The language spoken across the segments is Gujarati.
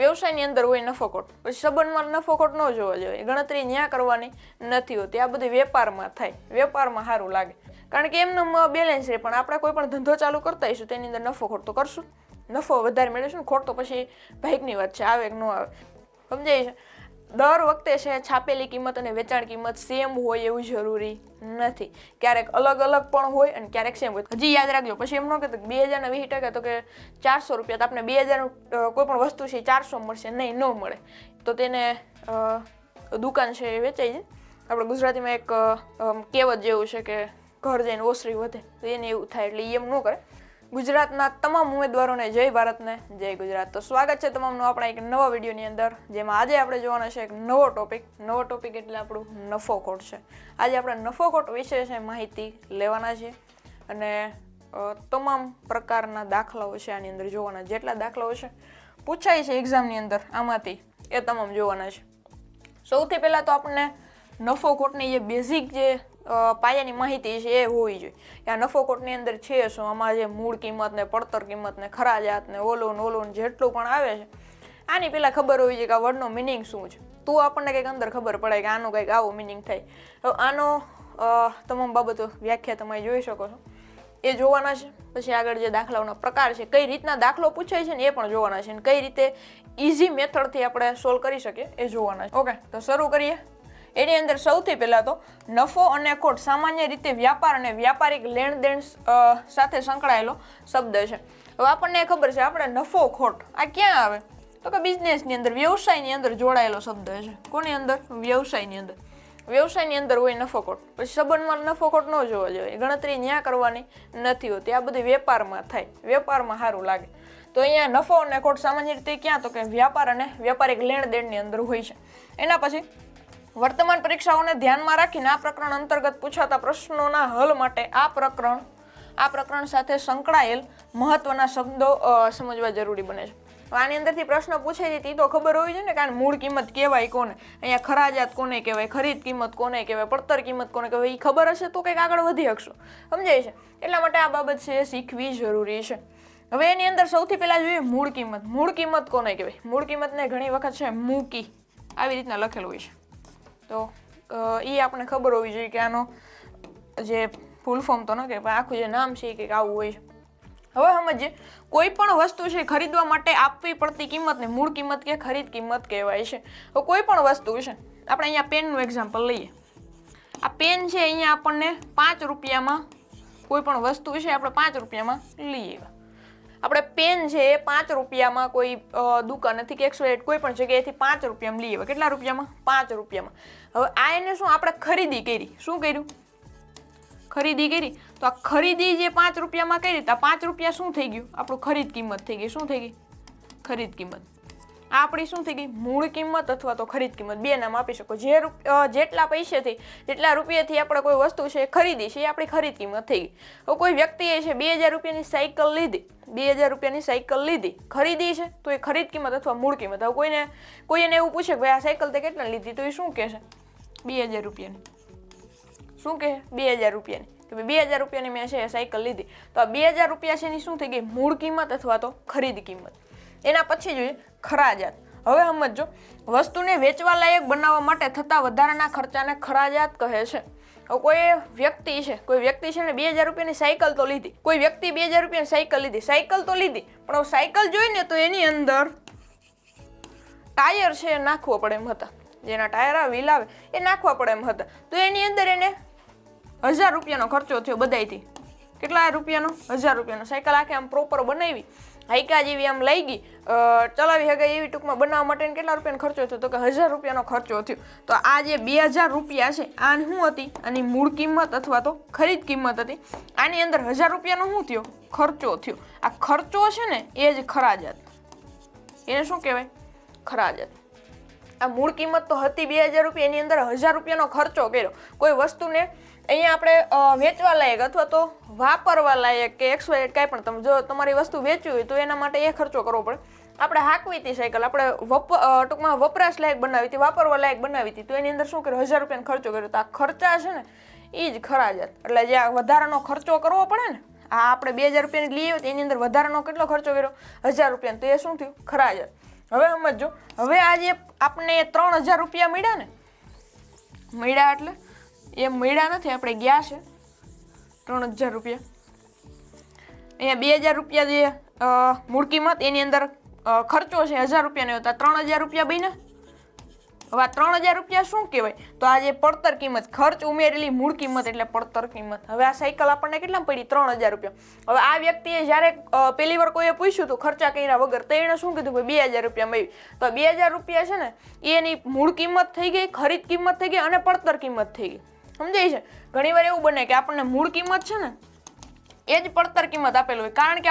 વ્યવસાયની અંદર હોય નફોખોટ પછી સંબંધમાં નફોખોટ ન જોવા જોઈએ. ગણતરી ન્યા કરવાની નથી હોતી. આ બધી વેપારમાં થાય. વેપારમાં સારું લાગે. કારણ કે એમનું બેલેન્સ રહે. પણ આપણે કોઈ પણ ધંધો ચાલુ કરતા હઈશું, તેની અંદર નફોખોટ તો કરશું. નફો વધારે મેળવીશું ખોટ તો પછી ભાઈકની વાત છે. આવે કે ન આવે. સમજાય છે? દર વખતે છે, છાપેલી કિંમત અને વેચાણ કિંમત સેમ હોય એવું જરૂરી નથી. ક્યારેક અલગ અલગ પણ હોય અને ક્યારેક સેમ હોય. હજી યાદ રાખજો, પછી એમ ન કહેતો બે હજારના વીસ ટકા તો કે ચારસો રૂપિયા તો આપણે બે હજારનું કોઈ પણ વસ્તુ છે ચારસો મળશે, નહીં, ન મળે. તો તેને દુકાન છે એ વેચાઈ જાય. આપણે ગુજરાતીમાં એક કહેવત જેવું છે કે ઘર જઈને ઓસરી વધે, તો એને એવું થાય એટલે એમ ન કરે. ગુજરાતના તમામ ઉમેદવારોને જય ભારતને જય ગુજરાત. તો સ્વાગત છે તમામનું આપણા એક નવા વિડીયોની અંદર, જેમાં આજે આપણે જોવાના છે એક નવો ટોપિક નવો ટોપિક એટલે આપણું નફોખોટ છે. આજે આપણે નફોખોટ વિશે છે માહિતી લેવાના છે અને તમામ પ્રકારના દાખલાઓ છે આની અંદર જોવાના. જેટલા દાખલાઓ છે, પૂછાય છે એક્ઝામની અંદર, આમાંથી એ તમામ જોવાના છે. સૌથી પહેલાં તો આપણને નફો ખોટની જે બેઝિક જે પાયાની માહિતી છે એ હોવી જોઈએ. આ નફો ખોટની અંદર છે શું? આમાં જે મૂળ કિંમત ને પડતર કિંમત ને ખરાજાત ને ઓલું ને ઓલું જેટલું પણ આવે છે, આની પહેલાં ખબર હોવી જોઈએ કે આ વર્ડનો મિનિંગ શું છે. તો આપણને કંઈક અંદર ખબર પડે કે આનું કંઈક આવો મિનિંગ થાય. હવે આનો તમામ બાબતો વ્યાખ્યા તમે જોઈ શકો છો. એ જોવાના છે. પછી આગળ જે દાખલાઓના પ્રકાર છે, કઈ રીતના દાખલો પૂછાય છે ને એ પણ જોવાના છે. અને કઈ રીતે ઇઝી મેથડથી આપણે સોલ્વ કરી શકીએ એ જોવાના છે. ઓકે તો શરૂ કરીએ. એની અંદર સૌથી પહેલાં તો નફો અને ખોટ સામાન્ય રીતે વ્યાપાર અને વ્યાપારિક લેણદેણ દેણ સાથે સંકળાયેલો શબ્દ છે. હવે આપણને ખબર છે આપણે નફો, ખોટ આ ક્યાં આવે? તો કે બિઝનેસની અંદર, વ્યવસાયની અંદર જોડાયેલો શબ્દ છે. કોની અંદર? વ્યવસાયની અંદર. વ્યવસાયની અંદર હોય નફો, ખોટ. પછી સંબંધમાં નફો, ખોટ ન જોવા જોઈએ. ગણતરી ન્યા કરવાની નથી હોતી. આ બધી વેપારમાં થાય. વેપારમાં સારું લાગે. તો અહીંયા નફો અને ખોટ સામાન્ય રીતે ક્યાં તો કે વ્યાપાર અને વ્યાપારિક લેણદેણની અંદર હોય છે. એના પછી વર્તમાન પરીક્ષાઓને ધ્યાનમાં રાખીને આ પ્રકરણ અંતર્ગત પૂછાતા પ્રશ્નોના હલ માટે આ પ્રકરણ આ પ્રકરણ સાથે સંકળાયેલ મહત્વના શબ્દો સમજવા જરૂરી બને છે. આની અંદરથી પ્રશ્ન પૂછાય છે તે તો ખબર હોવી જોઈએ ને કારણ મૂળ કિંમત કહેવાય કોને? અહીંયા ખરાજાત કોને કહેવાય, ખરીદ કિંમત કોને કહેવાય, પડતર કિંમત કોને કહેવાય એ ખબર હશે તો કંઈક આગળ વધી શકશો. સમજાય છે? એટલા માટે આ બાબત છે એ શીખવી જરૂરી છે. હવે એની અંદર સૌથી પહેલાં જોઈએ મૂળ કિંમત. મૂળ કિંમત કોને કહેવાય? મૂળ કિંમતને ઘણી વખત છે મૂકી. આવી રીતના લખેલું હોય છે. તો એ આપણે ખબર હોવી જોઈએ કે આનો જે ફૂલ ફોર્મ તો ન કે આખું જે નામ છે કંઈક આવું હોય છે. હવે સમજીએ, કોઈ પણ વસ્તુ છે ખરીદવા માટે આપવી પડતી કિંમતને મૂળ કિંમત કે ખરીદ કિંમત કહેવાય છે. હવે કોઈ પણ વસ્તુ છે, આપણે અહીંયા પેનનું એક્ઝામ્પલ લઈએ. આ પેન છે અહીંયા આપણને પાંચ રૂપિયામાં કોઈ પણ વસ્તુ છે, આપણે પાંચ રૂપિયામાં લઈએ. આપણે પેન છે એ પાંચ રૂપિયામાં કોઈ દુકાન નથી કે એક્સવાઇડ કોઈ પણ જગ્યાએથી પાંચ રૂપિયામાં લઈએ. કેટલા રૂપિયામાં? પાંચ રૂપિયામાં. હવે આ એને શું આપણે ખરીદી કરી? શું કર્યું? ખરીદી કરી? તો આ ખરીદી જે પાંચ રૂપિયામાં કરી, તો પાંચ રૂપિયા શું થઈ ગયું? આપણું ખરીદ કિંમત થઈ ગઈ. શું થઈ ગઈ? ખરીદ કિંમત. આપણી શું થઈ ગઈ? મૂળ કિંમત અથવા તો ખરીદ કિંમત. બે નામ આપી શકો. જે જેટલા પૈસેથી, જેટલા રૂપિયાથી આપણે કોઈ વસ્તુ છે ખરીદી છે, એ આપણી ખરીદ કિંમત થઈ ગઈ. તો કોઈ વ્યક્તિએ છે બે હજાર રૂપિયાની સાયકલ લીધી. બે હજાર રૂપિયાની સાયકલ લીધી. ખરીદી છે તો એ ખરીદ કિંમત અથવા મૂળ કિંમત. હવે કોઈને કોઈ એને એવું પૂછે કે ભાઈ આ સાયકલ તે કેટલા લીધી? તો એ શું કહેશે બે હજાર રૂપિયાની. શું કહે? બે હજાર રૂપિયાની. કે ભાઈ બે હજાર રૂપિયાની મેં છે સાયકલ લીધી. તો આ બે હજાર રૂપિયા છે એની શું થઈ ગઈ? મૂળ કિંમત અથવા તો ખરીદ કિંમત. એના પછી જોઈએ ખરાજાત. હવે સમજો વસ્તુને વેચવા લાયક બનાવવા માટે થતા વધારાના ખર્ચાને ખરાજાત કહે છે. કોઈ વ્યક્તિ છે, કોઈ વ્યક્તિ છે ને બે હજાર રૂપિયાની સાયકલ તો લીધી. કોઈ વ્યક્તિ બે હજાર રૂપિયાની સાયકલ લીધી. સાયકલ તો લીધી, પણ સાયકલ જોઈને તો એની અંદર ટાયર છે એ નાખવો પડે એમ હતા. જેના ટાયર આ વ્હીલ આવે, એ નાખવા પડે એમ હતા. તો એની અંદર એને હજાર રૂપિયાનો ખર્ચો થયો બધાયથી. કેટલા રૂપિયાનો? હજાર રૂપિયાનો. સાયકલ આખે આમ પ્રોપર બનાવી. હાઈકા જેવી આમ લઈ ગઈ ચલાવી શકાય એવી ટૂંકમાં બનાવવા માટે કેટલા રૂપિયાનો ખર્ચો થયો? તો કે હજાર રૂપિયાનો ખર્ચો થયો. તો આ જે બે હજાર રૂપિયા છે આ શું હતી? આની મૂળ કિંમત અથવા તો ખરીદ કિંમત હતી. આની અંદર હજાર રૂપિયાનો શું થયો? ખર્ચો થયો. આ ખર્ચો છે ને, એ જ ખરાજત. એને શું કહેવાય? ખરાજાત. આ મૂળ કિંમત તો હતી બે હજાર રૂપિયા, એની અંદર હજાર રૂપિયાનો ખર્ચો કર્યો. કોઈ વસ્તુને અહીંયા આપણે વેચવા લાયક અથવા તો વાપરવા લાયક કે એક્સવાઇડ કાંઈ પણ, તમે જો તમારી વસ્તુ વેચવી હોય તો એના માટે એ ખર્ચો કરવો પડે. આપણે હાંકવી હતી સાયકલ, આપણે વપ ટૂંકમાં વપરાશ લાયક બનાવી હતી, વાપરવા લાયક બનાવી હતી, તો એની અંદર શું કર્યું? હજાર રૂપિયાનો ખર્ચો કર્યો. તો આ ખર્ચા છે ને એ જ ખરાજાત એટલે જે આ વધારાનો ખર્ચો કરવો પડે ને, આ આપણે બે હજાર રૂપિયાની લઈએ તો એની અંદર વધારાનો કેટલો ખર્ચો કર્યો? હજાર રૂપિયાનો. તો એ શું થયું? ખરાજાત હવે સમજો હવે આજે આપણે ત્રણ હજાર રૂપિયા મળ્યા ને? મળ્યા એટલે? એ મળ્યા નથી, આપણે ગયા છે. ત્રણ હજાર રૂપિયા. અહીંયા બે હજાર રૂપિયા જે મૂળ કિંમત, એની અંદર ખર્ચો છે હજાર રૂપિયાનો. હતા ત્રણ હજાર રૂપિયા બન્યા? હવે આ ત્રણ હજાર રૂપિયા શું કહેવાય? તો આ જે પડતર કિંમત, ખર્ચ ઉમેરેલી મૂળ કિંમત એટલે પડતર કિંમત. હવે આ સાયકલ આપણને કેટલા પડી? ત્રણ હજાર રૂપિયા. હવે આ વ્યક્તિએ જ્યારે પહેલી વાર કોઈએ પૂછ્યું હતું, ખર્ચા કર્યા વગર, તો એણે શું કીધું કે બે હજાર રૂપિયા મળી તો બે હજાર રૂપિયા છે ને એની મૂળ કિંમત થઈ ગઈ, ખરીદ કિંમત થઈ ગઈ અને પડતર કિંમત થઈ ગઈ. સમજાય છે? ઘણીવાર એવું બને કે આપણને મૂળ કિંમત છે ને, એ જ પડતર કિંમત આપેલું હોય. કારણ કે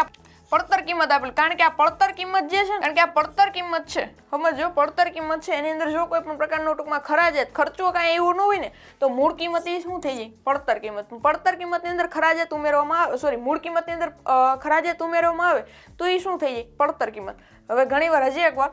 પડતર કિંમત આપેલ. કારણ કે આ પડતર કિંમત જે છે કારણ કે આ પડતર કિંમત છે. સમજો પડતર કિંમત છે, એની અંદર જો કોઈ પણ પ્રકારનો ટૂંકમાં ખરાજાત ખર્ચો કાંઈ એવું ન હોય ને, તો મૂળ કિંમત એ શું થઈ જાય? પડતર કિંમત. પડતર કિંમતની અંદર ખરાજત ઉમેરવામાં આવે સોરી મૂળ કિંમતની અંદર ખરાજત ઉમેરવામાં આવે, તો એ શું થઈ જાય? પડતર કિંમત. હવે ઘણીવાર હજી એકવાર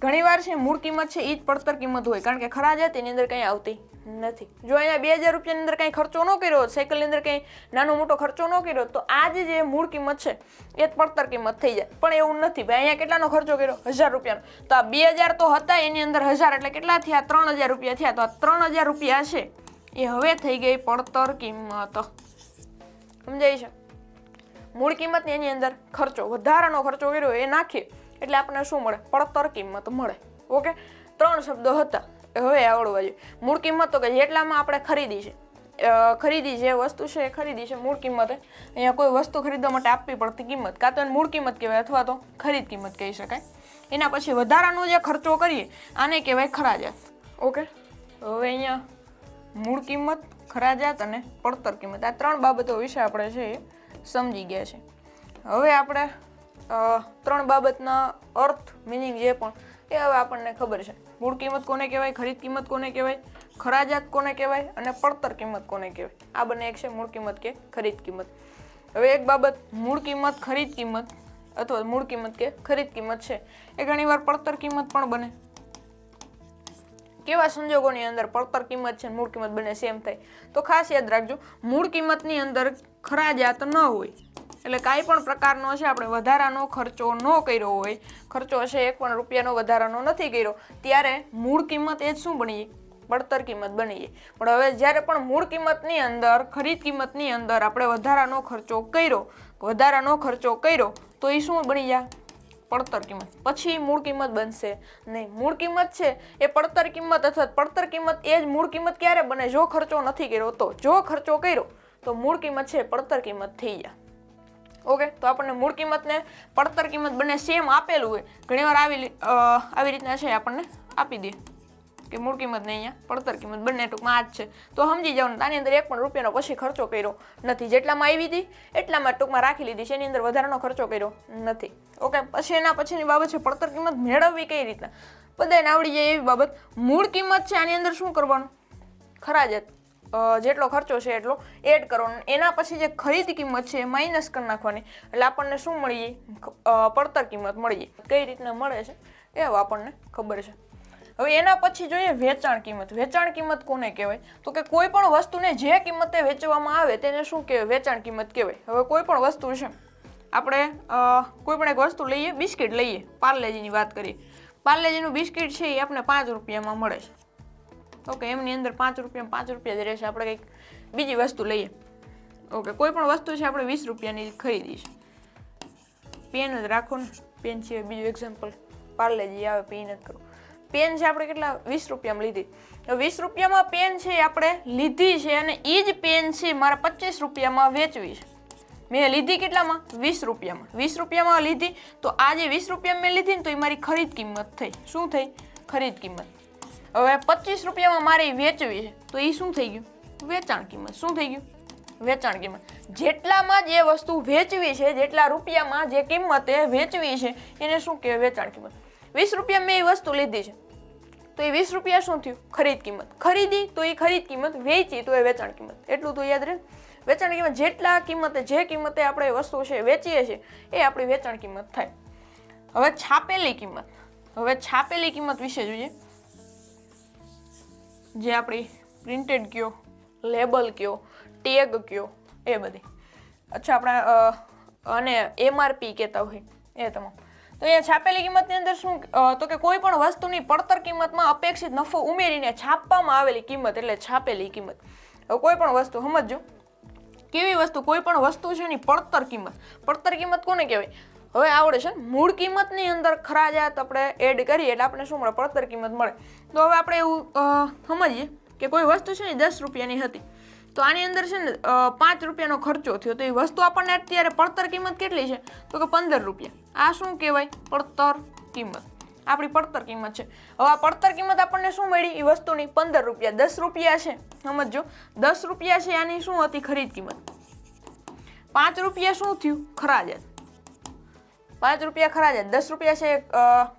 ઘણીવાર છે, મૂળ કિંમત છે એ જ પડતર કિંમત હોય. કારણ કે ખરા ખરાજાત તેની અંદર કંઈ આવતી નથી. જો અહીંયા બે હજાર રૂપિયાની અંદર કંઈ ખર્ચો ન કર્યો, સાયકલની અંદર કંઈ નાનો મોટો ખર્ચો ન કર્યો, તો આ જ જે મૂળ કિંમત છે, એ જ પડતર કિંમત થઈ જાય. પણ એવું નથી. ભાઈ, અહીંયા કેટલાનો ખર્ચો કર્યો? હજાર રૂપિયાનો. તો આ બે હજાર તો હતા, એની અંદર હજાર એટલે કેટલા થયા? ત્રણ હજાર રૂપિયા થયા. તો આ ત્રણ હજાર રૂપિયા છે, એ હવે થઈ ગઈ પડતર કિંમત. સમજાય છે? મૂળ કિંમતની એની અંદર ખર્ચો, વધારાનો ખર્ચો કર્યો, એ નાખીએ. એટલે આપણને શું મળે? પડતર કિંમત મળે. ઓકે ત્રણ શબ્દો હતા. હવે આવડવા જોઈએ. મૂળ કિંમત તો કે જેટલામાં આપણે ખરીદી છે. ખરીદી જે વસ્તુ છે એ ખરીદી છે, મૂળ કિંમતે. અહીંયા કોઈ વસ્તુ ખરીદવા માટે આપવી પડતી કિંમત. કાં તો એને મૂળ કિંમત કહેવાય અથવા તો ખરીદ કિંમત કહી શકાય. એના પછી વધારાનો જે ખર્ચો કરીએ, આને કહેવાય ખરાજાત. ઓકે હવે અહીંયા મૂળ કિંમત, ખરાજાત અને પડતર કિંમત. આ ત્રણ બાબતો વિશે આપણે છે એ સમજી ગયા છે. હવે આપણે ત્રણ બાબતના અર્થ મિનિંગ જે પણ, એ હવે આપણને ખબર છે. મૂળ કિંમત કોને કહેવાય, ખરીદ કિંમત કોને કહેવાય, ખરાજાત કોને કહેવાય અને પડતર કિંમત કોને કહેવાય. આ બંને એક છે, મૂળ કિંમત કે ખરીદ કિંમત. હવે એક બાબત મૂળ કિંમત, ખરીદ કિંમત અથવા મૂળ કિંમત કે ખરીદ કિંમત છે. એ ઘણીવાર પડતર કિંમત પણ બને. કેવા સંજોગોની અંદર પડતર કિંમત છે મૂળ કિંમત બને સેમ થાય? તો ખાસ યાદ રાખજો, મૂળ કિંમતની અંદર ખરાજાત ન હોય. એટલે કાંઈ પણ પ્રકારનો છે, આપણે વધારાનો ખર્ચો ન કર્યો હોય, ખર્ચો છે, એક પણ રૂપિયાનો વધારાનો નથી કર્યો, ત્યારે મૂળ કિંમત એ જ શું બની પડતર કિંમત બની જાય પણ હવે જ્યારે પણ મૂળ કિંમતની અંદર, ખરીદ કિંમતની અંદર આપણે વધારાનો ખર્ચો કર્યો, વધારાનો ખર્ચો કર્યો, તો એ શું બની જાય? પડતર કિંમત. પછી મૂળ કિંમત બનશે. નહીં, મૂળ કિંમત છે, એ પડતર કિંમત અથવા પડતર કિંમત એ જ મૂળ કિંમત ક્યારે બને? જો ખર્ચો નથી કર્યો, તો જો ખર્ચો કર્યો, તો મૂળ કિંમત છે પડતર કિંમત થઈ જાય. ઓકે તો આપણને મૂળ કિંમતને પડતર કિંમત બંને સેમ આપેલું હોય. ઘણીવાર આવી આવી રીતના છે આપણને આપી દે. કે મૂળ કિંમત ને અહીંયા પડતર કિંમત બંને ટૂંકમાં આ જ છે. તો સમજી જાવ આની અંદર એક પણ રૂપિયાનો પછી ખર્ચો કર્યો નથી. જેટલામાં આવી હતી એટલામાં ટૂંકમાં રાખી લીધી છે. એની અંદર વધારાનો ખર્ચો કર્યો નથી. ઓકે પછી એના પછીની બાબત છે પડતર કિંમત મેળવવી કઈ રીતના? બધાને આવડી જાય એવી બાબત. મૂળ કિંમત છે આની અંદર શું કરવાનું? ખરાજાત અ, જેટલો ખર્ચો છે એટલો એડ કરવાનો. એના પછી જે ખરીદ કિંમત છે એ માઇનસ કરી નાખવાની. એટલે આપણને શું મળી જાય ખ- અ, પડતર કિંમત મળી કઈ રીતના મળે છે? એ આપણને ખબર છે. હવે એના પછી જોઈએ વેચાણ કિંમત. વેચાણ કિંમત કોને કહેવાય? તો કે કોઈ પણ વસ્તુને જે કિંમતે વેચવામાં આવે તેને શું કહેવાય? વેચાણ કિંમત કહેવાય. હવે કોઈ પણ વસ્તુ છે. આપણે કોઈ પણ એક વસ્તુ લઈએ બિસ્કિટ લઈએ. પાર્લેજીની વાત કરીએ. પાર્લેજીનું બિસ્કિટ છે એ આપણે પાંચ રૂપિયામાં મળે છે. ઓકે, એમની અંદર પાંચ રૂપિયા પાંચ રૂપિયા જ રહેશે. આપણે કંઈક બીજી વસ્તુ લઈએ. ઓકે, કોઈ પણ વસ્તુ છે, આપણે વીસ રૂપિયાની ખરીદીશું પેન જ રાખો ને. પેન છે બીજું એક્ઝામ્પલ પાર્લેજી આવે પેન જ કરો પેન છે, આપણે કેટલા? વીસ રૂપિયામાં લીધી. તો વીસ રૂપિયામાં પેન છે, આપણે લીધી છે અને એ જ પેન છે, મારા પચીસ રૂપિયામાં વેચવી છે. મેં લીધી કેટલામાં? વીસ રૂપિયામાં. વીસ રૂપિયામાં લીધી, તો આજે વીસ રૂપિયામાં મેં લીધી ને, તો એ મારી ખરીદ કિંમત થઈ. શું થઈ? ખરીદ કિંમત. હવે પચીસ રૂપિયામાં મારે વેચવી છે. તો એ શું થઈ ગયું? વેચાણ કિંમત. શું થઈ ગયું? વેચાણ કિંમત. જેટલામાં જે વસ્તુ વેચવી છે, જેટલા રૂપિયામાં જે કિંમતે વેચવી છે, એને શું કહેવાય? વેચાણ કિંમત. વીસ રૂપિયા મેં એ વસ્તુ લીધી છે. તો એ વીસ રૂપિયા શું થયું? ખરીદ કિંમત. ખરીદી તો એ ખરીદ કિંમત, વેચી તો એ વેચાણ કિંમત. એટલું તો યાદ રહે. વેચાણ કિંમત, જેટલા કિંમતે, જે કિંમતે આપણે વસ્તુ છે, વેચીએ છીએ, એ આપણી વેચાણ કિંમત થાય. હવે છાપેલી કિંમત. હવે છાપેલી કિંમત વિશે જોઈએ. જે આપણી પ્રિન્ટેડ કયો લેબલ કયો ટેગ કયો, એ બધી. અચ્છા, આપણા અને એમઆરપી કહેતા હોય એ તમામ. તો અહીંયા છાપેલી કિંમતની અંદર શું તો કે કોઈ પણ વસ્તુની પડતર કિંમતમાં અપેક્ષિત નફો ઉમેરીને છાપવામાં આવેલી કિંમત એટલે છાપેલી કિંમત. કોઈ પણ વસ્તુ સમજો કેવી વસ્તુ, કોઈ પણ વસ્તુ છે એની પડતર કિંમત. પડતર કિંમત કોને કહેવાય? હવે આવડે છે મૂળ કિંમતની અંદર ખરાજાત આપણે એડ કરીએ એટલે આપણે શું મળે? પડતર કિંમત મળે. તો હવે આપણે એવું સમજીએ કે કોઈ વસ્તુ છે ને દસ રૂપિયાની હતી. તો આની અંદર છે ને પાંચ રૂપિયાનો ખર્ચો થયો. તો એ વસ્તુ આપણને અત્યારે પડતર કિંમત કેટલી છે? તો કે પંદર રૂપિયા. આ શું કહેવાય? પડતર કિંમત. આપણી પડતર કિંમત છે. હવે આ પડતર કિંમત આપણને શું મળી? એ વસ્તુની પંદર રૂપિયા. દસ રૂપિયા છે. સમજો દસ રૂપિયા છે આની શું હતી? ખરીદ કિંમત. પાંચ રૂપિયા શું થયું? ખરાજાત પાંચ રૂપિયા ખરાજાત દસ રૂપિયા છે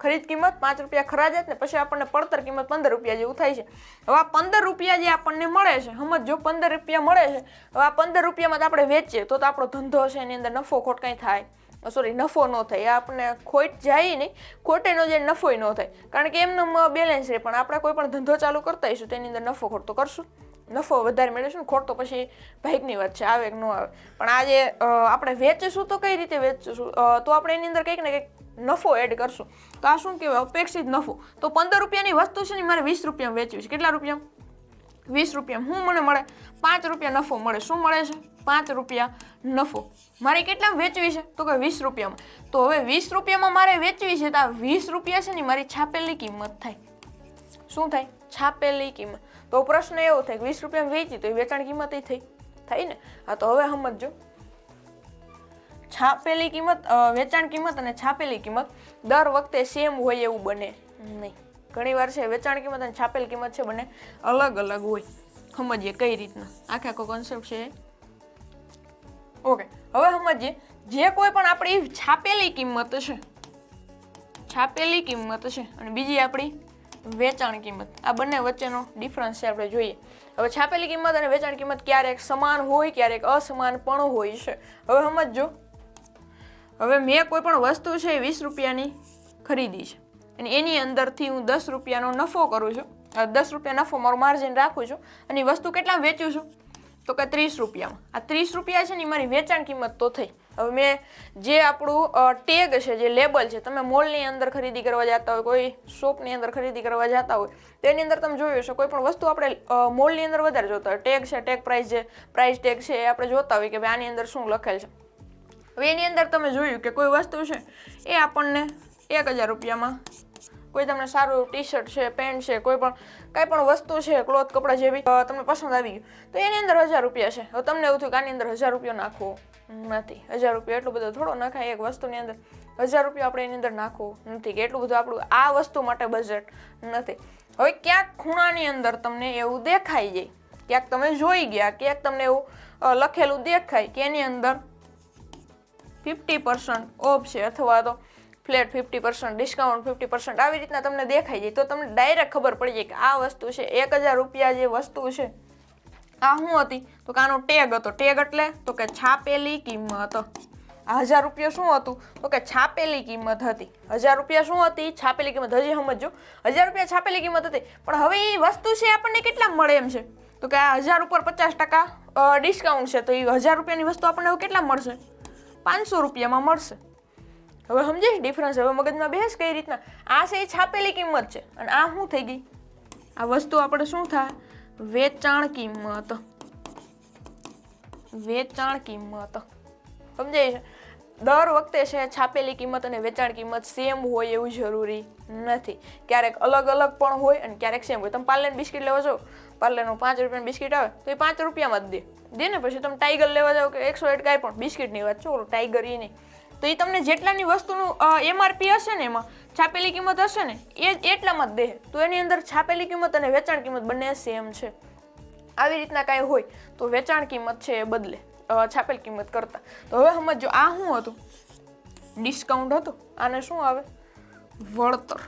ખરીદ કિંમત, પાંચ રૂપિયા ખરાજાત ને પછી આપણને પડતર કિંમત પંદર રૂપિયા જેવું થાય છે. હવે આ પંદર રૂપિયા જે આપણને મળે છે સમજો પંદર રૂપિયા મળે છે, હવે આ પંદર રૂપિયામાં આપણે વેચીએ, તો આપણો ધંધો છે એની અંદર નફો ખોટ કંઈ થાય. સોરી નફો ન થાય આપણને ખોટ જાય નહીં, ખોટેનો જે નફોય ન થાય. કારણ કે એમનું બેલેન્સ રહે, પણ આપણે કોઈ પણ ધંધો ચાલુ કરતા હોઈશું તેની અંદર નફો ખોટ તો કરશું. નફો વધારે મેળવીશું ને ખોટ તો પછી ભાઈકની વાત છે, આવે કે ન આવે. પણ આજે આપણે વેચીશું તો કઈ રીતે વેચીશું? તો આપણે એની અંદર કંઈક ને કંઈક નફો એડ કરશું. તો આ શું કહેવાય? અપેક્ષિત નફો. તો પંદર રૂપિયાની વસ્તુ છે ને, મારે વીસ રૂપિયામાં વેચવી છે. કેટલા રૂપિયા? વીસ રૂપિયા. શું મને મળે? પાંચ રૂપિયા નફો મળે. શું મળે છે? પાંચ રૂપિયા નફો. મારે કેટલા વેચવી છે? તો કે વીસ રૂપિયામાં. તો હવે વીસ રૂપિયામાં મારે વેચવી છે, તો આ વીસ રૂપિયા છે ને, મારી છાપેલી કિંમત થાય. શું થાય? છાપેલી કિંમત. તો પ્રશ્ન એવો થાય કે વીસ રૂપિયામાં વેચી તો એ વેચાણ કિંમત થઈ, થાય ને? હા, તો હવે સમજો છાપેલી કિંમત વેચાણ કિંમત અને છાપેલી કિંમત દર વખતે સેમ હોય એવું બને. નહીં. ઘણી વાર છે વેચાણ કિંમત અને છાપેલી કિંમત છે બંને અલગ અલગ હોય. સમજીએ કઈ રીતના. આખે આખો કોન્સેપ્ટ છે ઓકે હવે સમજીએ, જે કોઈ પણ આપણી છાપેલી કિંમત છે, છાપેલી કિંમત છે અને બીજી આપણી વેચાણ કિંમત. આ બંને વચ્ચેનો ડિફરન્સ છે આપણે જોઈએ. હવે છાપેલી કિંમત અને વેચાણ કિંમત ક્યારેક સમાન હોય, ક્યારેક અસમાન પણ હોય છે. હવે સમજો હવે મેં કોઈ પણ વસ્તુ છે એ વીસ રૂપિયાની ખરીદી છે. અને એની અંદરથી હું દસ રૂપિયાનો નફો કરું છું. દસ રૂપિયા નફો મારું માર્જિન રાખું છું. અને વસ્તુ કેટલા વેચું છું? તો કે ત્રીસ રૂપિયામાં. આ ત્રીસ રૂપિયા છે ને મારી વેચાણ કિંમત તો થઈ. હવે મેં જે આપણું ટેગ છે, જે લેબલ છે, તમે મોલની અંદર ખરીદી કરવા જતા હોય, કોઈ શોપની અંદર ખરીદી કરવા જતા હોય તો એની અંદર તમે જોયું હશે, કોઈ પણ વસ્તુ આપણે મોલની અંદર વધારે જોતા હોય. ટેગ છે ટેગ પ્રાઇસ જે પ્રાઇસ ટેગ છે, એ આપણે જોતા હોય કે ભાઈ આની અંદર શું લખેલ છે. હવે એની અંદર તમે જોયું કે કોઈ વસ્તુ છે, એ આપણને એક હજાર રૂપિયામાં, કોઈ તમને સારું ટી શર્ટ છે પેન્ટ છે, કોઈ પણ, કાંઈ પણ વસ્તુ છે ક્લોથ કપડાં જેવી તમને પસંદ આવી ગયું, તો એની અંદર હજાર રૂપિયા છે. હવે તમને એવું થયું કે આની અંદર હજાર રૂપિયા નાખવો. નથી. હજાર રૂપિયા એટલું બધું થોડો નખાય એક વસ્તુની અંદર. હજાર રૂપિયા આપણે એની અંદર નાખવું નથી કે એટલું બધું આપણું આ વસ્તુ માટે બજેટ નથી. હવે ક્યાંક ખૂણાની અંદર તમને એવું દેખાઈ જાય. ક્યાંક તમે જોઈ ગયા, ક્યાંક તમને એવું લખેલું દેખાય કે એની અંદર ફિફ્ટી પર્સન્ટ ઓફ છે અથવા તો flat fifty percent discount fifty percent આવી રીતના તમને દેખાઈ જાય. તો તમને ડાયરેક્ટ ખબર પડી જાય કે આ વસ્તુ છે, એક હજાર રૂપિયા જે વસ્તુ છે આ શું હતી? તો કે આનો ટેગ હતો. ટેગ એટલે તો કે છાપેલી કિંમત. આ હજાર રૂપિયા શું હતું? તો કે છાપેલી કિંમત હતી. હજાર રૂપિયા શું હતી? છાપેલી કિંમત. હજી સમજો હજાર રૂપિયા છાપેલી કિંમત હતી. પણ હવે એ વસ્તુ છે આપણને કેટલા મળે એમ છે. તો કે આ હજાર ઉપર પચાસ ટકા ડિસ્કાઉન્ટ છે. તો એ હજાર રૂપિયાની વસ્તુ આપણને કેટલા મળશે? પાંચસો રૂપિયામાં મળશે. હવે સમજીશ ડિફરન્સ હવે મગજમાં બેસ કઈ રીતના. આ છે એ છાપેલી કિંમત છે. અને આ શું થઈ ગઈ? આ વસ્તુ આપણે શું થાય? વેચાણ કિંમત. વેચાણ કિંમત. સમજાય છે દર વખતે છે છાપેલી કિંમત અને વેચાણ કિંમત સેમ હોય એવું જરૂરી નથી. ક્યારેક અલગ અલગ પણ હોય અને ક્યારેક સેમ હોય. તમે પાર્લેન બિસ્કિટ લેવા જાઓ. પાર્લેનું પાંચ રૂપિયાનું બિસ્કિટ આવે, તો એ પાંચ રૂપિયામાં જ દે. દે ને પછી તમે ટાઈગર લેવા જાઓ કે એકસો એટ કાંઈ પણ બિસ્કિટની વાત ઓલું ટાઈગર એ નહીં. તો એ તમને જેટલાની વસ્તુનું એમઆરપી હશે ને એમાં છાપેલી કિંમત હશે ને? એ એટલામાં જ દે. તો એની અંદર છાપેલી કિંમત અને વેચાણ કિંમત બંને સેમ છે. આવી રીતના કાંઈ હોય, તો વેચાણ કિંમત છે એ બદલે છાપેલ કિંમત કરતાં. તો હવે સમજો આ શું હતું? ડિસ્કાઉન્ટ હતું. આને શું આવે? વળતર.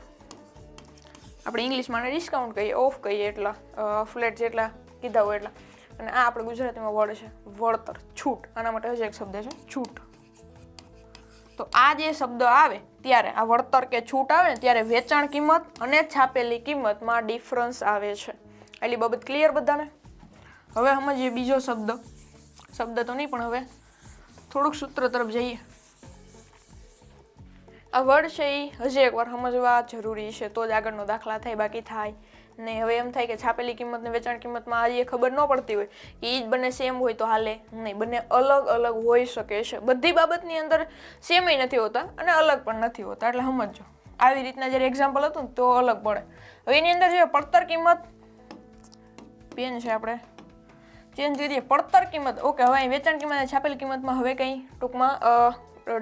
આપણે ઇંગ્લિશમાં ડિસ્કાઉન્ટ કહીએ, ઓફ કહીએ એટલા ફ્લેટ જેટલા કીધા હોય એટલા. અને આ આપણે ગુજરાતીમાં વર્ડ છે, વળતર, છૂટ. આના માટે હજી એક શબ્દ છે, છૂટ. તો આ જે શબ્દ આવે ત્યારે આ વળતર કે છૂટ આવે ને ત્યારે વેચાણ કિંમત અને છાપેલી કિંમતમાં ડિફરન્સ આવે છે. એટલી બાબત ક્લિયર બધાને? હવે સમજીએ બીજો શબ્દ. શબ્દ તો નહીં, પણ હવે થોડુંક સૂત્ર તરફ જઈએ. આ વર્ડ છે એ હજી એકવાર સમજવા જરૂરી છે, તો જ આગળનો દાખલા થાય, બાકી થાય. નહીં, હવે એમ થાય કે છાપેલી કિંમત ને વેચાણ કિંમતમાં આજે ખબર ન પડતી હોય કે એ જ બંને સેમ હોય તો હાલે. નહીં, બંને અલગ અલગ હોઈ શકે છે. બધી બાબતની અંદર સેમ નથી હોતા અને અલગ પણ નથી હોતા. એટલે સમજો આવી રીતના જ્યારે એક્ઝામ્પલ હતું તો અલગ પડે. હવે એની અંદર જે પડતર કિંમત. પેન છે આપણે. ચેન્જ કરીએ. પડતર કિંમત. ઓકે, હવે વેચાણ કિંમત છાપેલી કિંમતમાં હવે કંઈ ટૂંકમાં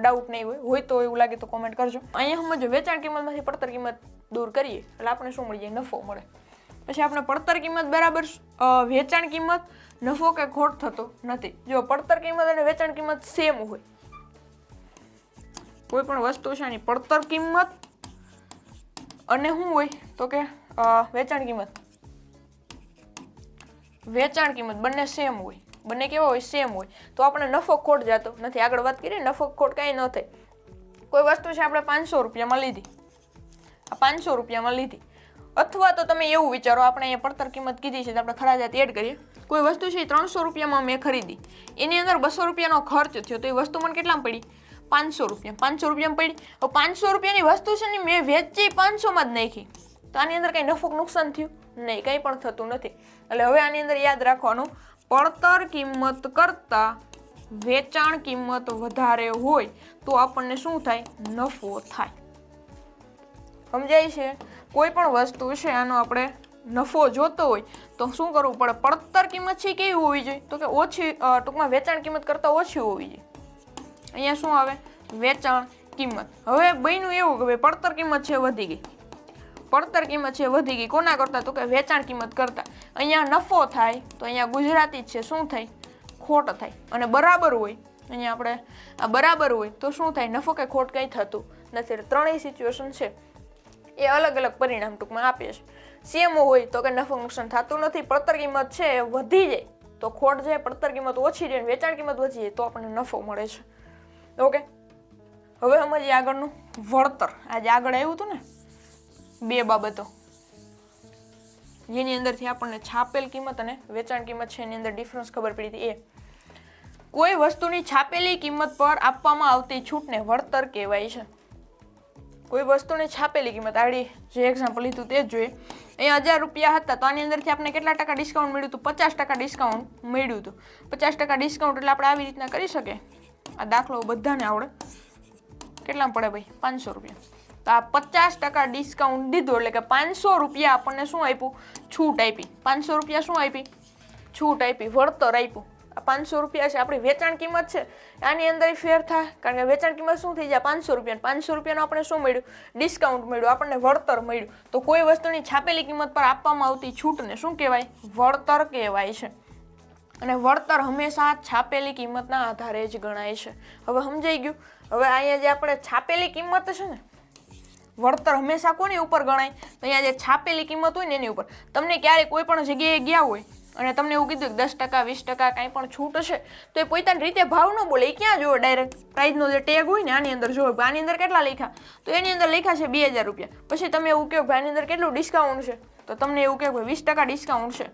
ડાઉટ નહીં હોય. હોય તો એવું લાગે તો કોમેન્ટ કરજો. અહીંયા સમજો વેચાણ કિંમતમાંથી પડતર કિંમત દૂર કરીએ. એટલે આપણે શું મળી જાય? નફો મળે. પછી આપણે પડતર કિંમત બરાબર વેચાણ કિંમત નફો કે ખોટ થતો નથી. જો પડતર કિંમત અને વેચાણ કિંમત સેમ હોય. કોઈ પણ વસ્તુ છે એની પડતર કિંમત અને શું હોય? તો કે વેચાણ કિંમત. વેચાણ કિંમત બંને સેમ હોય. બંને કેવા હોય? સેમ હોય. તો આપણે નફો ખોટ જતો નથી. આગળ વાત કરીએ, નફો ખોટ કાંઈ ન થાય. કોઈ વસ્તુ છે આપણે પાંચસો રૂપિયામાં લીધી. આ પાંચસો રૂપિયામાં લીધી. અથવા તો તમે એવું વિચારો, આપણે અહીંયા પડતર કિંમત કીધી છે, તો આપણે ખરાજાત એડ કરીએ. કોઈ વસ્તુ છે એ ત્રણસો રૂપિયામાં મેં ખરીદી. એની અંદર બસો રૂપિયાનો ખર્ચ થયો, તો એ વસ્તુ મને કેટલામાં પડી? પાંચસો રૂપિયા. પાંચસો રૂપિયામાં પડી? હવે પાંચસો રૂપિયાની વસ્તુ છે ને મેં વેચી પાંચસોમાં જ નાખી. તો આની અંદર કંઈ નફો નુકસાન થયું? નહીં, કંઈ પણ થતું નથી. એટલે હવે આની અંદર યાદ રાખવાનું, પડતર કિંમત કરતાં વેચાણ કિંમત વધારે હોય, તો આપણને શું થાય? નફો થાય. સમજાય છે? કોઈ પણ વસ્તુ છે આનો આપણે નફો જોતો હોય, તો શું કરવું પડે? પડતર કિંમત છે કેવી હોવી જોઈએ? તો કે ઓછી ટૂંકમાં વેચાણ કિંમત કરતાં ઓછી હોવી જોઈએ. અહીંયા શું આવે? વેચાણ કિંમત. હવે બન્યું એવું કે ભાઈ પડતર કિંમત છે વધી ગઈ. પડતર કિંમત છે વધી ગઈ. કોના કરતાં? તો કે વેચાણ કિંમત કરતાં. અહીંયા નફો થાય, તો અહીંયા ગુજરાતી જ છે, શું થાય? ખોટ થાય. અને બરાબર હોય, અહીંયા આપણે બરાબર હોય, તો શું થાય? નફો કે ખોટ કંઈ થતું નથી. ત્રણેય સિચ્યુએશન છે. એ અલગ અલગ પરિણામ ટૂંકમાં આપે છે. સીએમઓ હોય તો કે નફો નુકસાન થતું નથી, પડતર કિંમત છે વધી જાય, તો ખોટ જાય, પડતર કિંમત ઓછી રહે વેચાણ કિંમત વધી જાય, તો આપણને નફો મળે છે. ઓકે? હવે સમજીએ આગળનું વળતર. આજે આગળ આવ્યું હતું ને, બે બાબતો. જેની અંદરથી આપણને છાપેલ કિંમત અને વેચાણ કિંમત છે, એની અંદર ડિફરન્સ ખબર પડી હતી. એ. કોઈ વસ્તુની છાપેલી કિંમત પર આપવામાં આવતી છૂટને વળતર કહેવાય છે. કોઈ વસ્તુની છાપેલી કિંમત. આડી જે એક્ઝામ્પલ લીધું તે જ જોઈએ. અહીંયા હજાર રૂપિયા હતા તો આની અંદરથી આપણે કેટલા ટકા ડિસ્કાઉન્ટ મળ્યું હતું? પચાસ ટકા ડિસ્કાઉન્ટ મળ્યું હતું. પચાસ ટકા ડિસ્કાઉન્ટ એટલે આપણે આવી રીતના કરી શકીએ? આ દાખલો બધાને આવડે. કેટલામાં પડે ભાઈ? પાંચસો રૂપિયા. તો આ પચાસ ટકા ડિસ્કાઉન્ટ દીધું એટલે કે પાંચસો રૂપિયા આપણને શું આપ્યું? છૂટ આપી. પાંચસો રૂપિયા શું આપી? છૂટ આપી. વળતર આપ્યું. પાંચસો રૂપિયા છે, આપણી વેચાણ કિંમત છે, આની અંદર ફેર થાય. કારણ કે વેચાણ કિંમત શું થઈ જાય? પાંચસો રૂપિયા પાંચસો રૂપિયાનું આપણે શું મળ્યું? ડિસ્કાઉન્ટ મળ્યું, આપણને વળતર મળ્યું. તો કોઈ વસ્તુની છાપેલી કિંમત પર આપવામાં આવતી છૂટને શું કહેવાય? વળતર કહેવાય છે. અને વળતર હંમેશા છાપેલી કિંમતના આધારે જ ગણાય છે. હવે સમજાઈ ગયું? હવે અહીંયા જે આપણે છાપેલી કિંમત છે ને, વળતર હંમેશા કોની ઉપર ગણાય? તો અહીંયા જે છાપેલી કિંમત હોય ને એની ઉપર. તમને ક્યારેય કોઈ પણ જગ્યાએ ગયા હોય અને તમને એવું કીધું કે દસ ટકા, વીસ ટકા કાંઈ પણ છૂટ હશે, તો એ પોતાની રીતે ભાવ ન બોલે. એ ક્યાં જોવે ડાયરેક્ટ પ્રાઇઝનો જે ટેગ હોય ને આની અંદર જોવે આની અંદર કેટલા લખ્યા? તો એની અંદર લખ્યા છે બે હજાર રૂપિયા. પછી તમે એવું કહો ભાઈ આની અંદર કેટલું ડિસ્કાઉન્ટ છે? તો તમને એવું કહે વીસ ટકા ડિસ્કાઉન્ટ છે.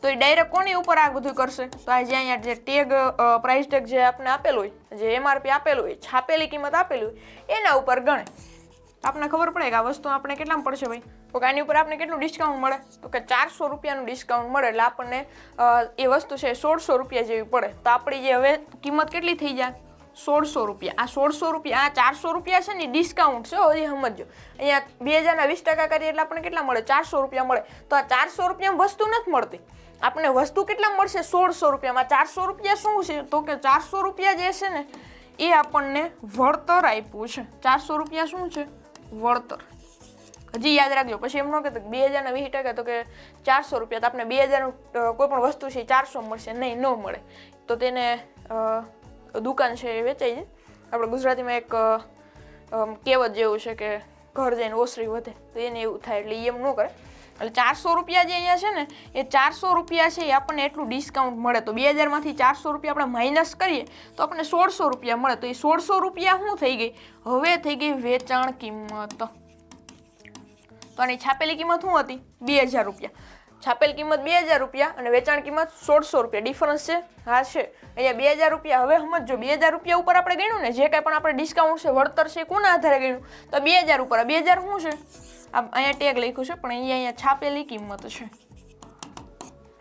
તો એ ડાયરેક્ટ કોની ઉપર આ બધું કરશે? તો આ જે અહીંયા જે ટેગ પ્રાઇસ ટેગ જે આપણે આપેલું હોય, જે એમઆરપી આપેલું હોય, છાપેલી કિંમત આપેલી હોય, એના ઉપર ગણે. આપણને ખબર પડે કે આ વસ્તુ આપણે કેટલામાં પડશે ભાઈ? તો કે આની ઉપર આપણે કેટલું ડિસ્કાઉન્ટ મળે? તો કે ચારસો રૂપિયાનું ડિસ્કાઉન્ટ મળે એટલે આપણને એ વસ્તુ છે સોળસો રૂપિયા જેવી પડે. તો આપણી જે હવે કિંમત કેટલી થઈ જાય? સોળસો રૂપિયા. આ સોળસો રૂપિયા, આ ચારસો રૂપિયા છે ને ડિસ્કાઉન્ટ છે હજી સમજો અહીંયા બે હજારના વીસ ટકા કરીએ એટલે આપણને કેટલા મળે? ચારસો રૂપિયા મળે. તો આ ચારસો રૂપિયામાં વસ્તુ નથી મળતી. આપણને વસ્તુ કેટલા મળશે સોળસો રૂપિયામાં? ચારસો રૂપિયા શું છે? તો કે ચારસો રૂપિયા જે છે ને, એ આપણને વળતર આપ્યું છે. ચારસો રૂપિયા શું છે? વળતર. હજી યાદ રાખજો. પછી એમ ન કહેતો બે હજારના વીસ ટકા તો કે ચારસો રૂપિયા તો આપણે બે હજારનું કોઈ પણ વસ્તુ છે એ ચારસો મળશે, નહીં, ન મળે. તો તેને દુકાન છે એ વેચાઈ જાય. આપણે ગુજરાતીમાં એક કહેવત જેવું છે કે ઘર જઈને ઓસરી વધે. તો એને એવું થાય એટલે એમ ન કરે. એટલે ચારસો રૂપિયા જે અહીંયા છે ને, એ ચારસો રૂપિયા છે એ આપણને એટલું ડિસ્કાઉન્ટ મળે. તો બે હજારમાંથી ચારસો રૂપિયા આપણે માઇનસ કરીએ, તો આપણને સોળસો રૂપિયા મળે. તો એ સોળસો રૂપિયા શું થઈ ગઈ? હવે થઈ ગઈ વેચાણ કિંમત. તો આની છાપેલી કિંમત શું હતી? બે હજાર રૂપિયા. છાપેલ કિંમત બે હજાર રૂપિયા અને વેચાણ કિંમત સોળસો રૂપિયા. ડિફરન્સ છે? હા, છે. અહીંયા બે હજાર રૂપિયા. હવે સમજો બે હજાર રૂપિયા ઉપર આપણે ગણ્યું ને, જે કાંઈ પણ આપણે ડિસ્કાઉન્ટ છે, વળતર છે, કોના આધારે ગણ્યું? તો બે હજાર ઉપર. બે હજાર શું છે? આ અહીંયા ટેગ લખ્યું છે, પણ અહીંયા અહીંયા છાપેલી કિંમત છે.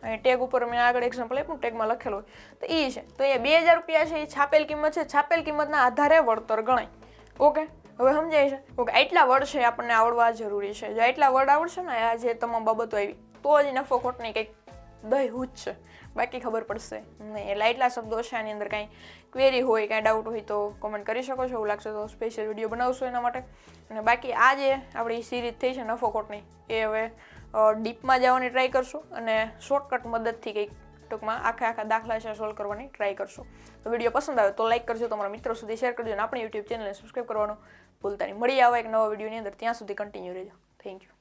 અહીંયા ટેગ ઉપર મેં આગળ એક્ઝામ્પલ આપ્યું ટેગમાં લખેલું હોય. તો એ છે. તો અહીંયા બે હજાર રૂપિયા છે એ છાપેલ કિંમત છે. છાપેલ કિંમતના આધારે વળતર ગણાય. ઓકે? હવે સમજાય છે? કે આટલા વર્ડ છે આપણને આવડવા જરૂરી છે. જો આટલા વર્ડ આવડશે ને, આ જે તમામ બાબતો આવી, તો જ નફો ખોટની કંઈક દહીં હું છે બાકી ખબર પડશે. નહીં એટલે એટલા શબ્દો છે આની અંદર કાંઈ ક્વેરી હોય, કાંઈ ડાઉટ હોય તો કોમેન્ટ કરી શકો છો. એવું લાગશે તો સ્પેશિયલ વીડિયો બનાવશો એના માટે. અને બાકી આ જે આપણી સિરીઝ થઈ છે નફો ખોટની, એ હવે ડીપમાં જવાની ટ્રાય કરશું અને શોર્ટકટ મદદથી કંઈક ટૂંકમાં આખા આખા દાખલા છે સોલ્વ કરવાની ટ્રાય કરશું. તો વીડિયો પસંદ આવે તો લાઈક કરજો. તમારા મિત્રો સુધી શેર કરજો અને આપણી યુટ્યુબ ચેનલને સબસ્ક્રાઈબ કરવાનું ભૂલતા નહીં. મળી આવે એક નવા વિડીયોની અંદર. ત્યાં સુધી કન્ટિન્યુ રહેજો. Thank you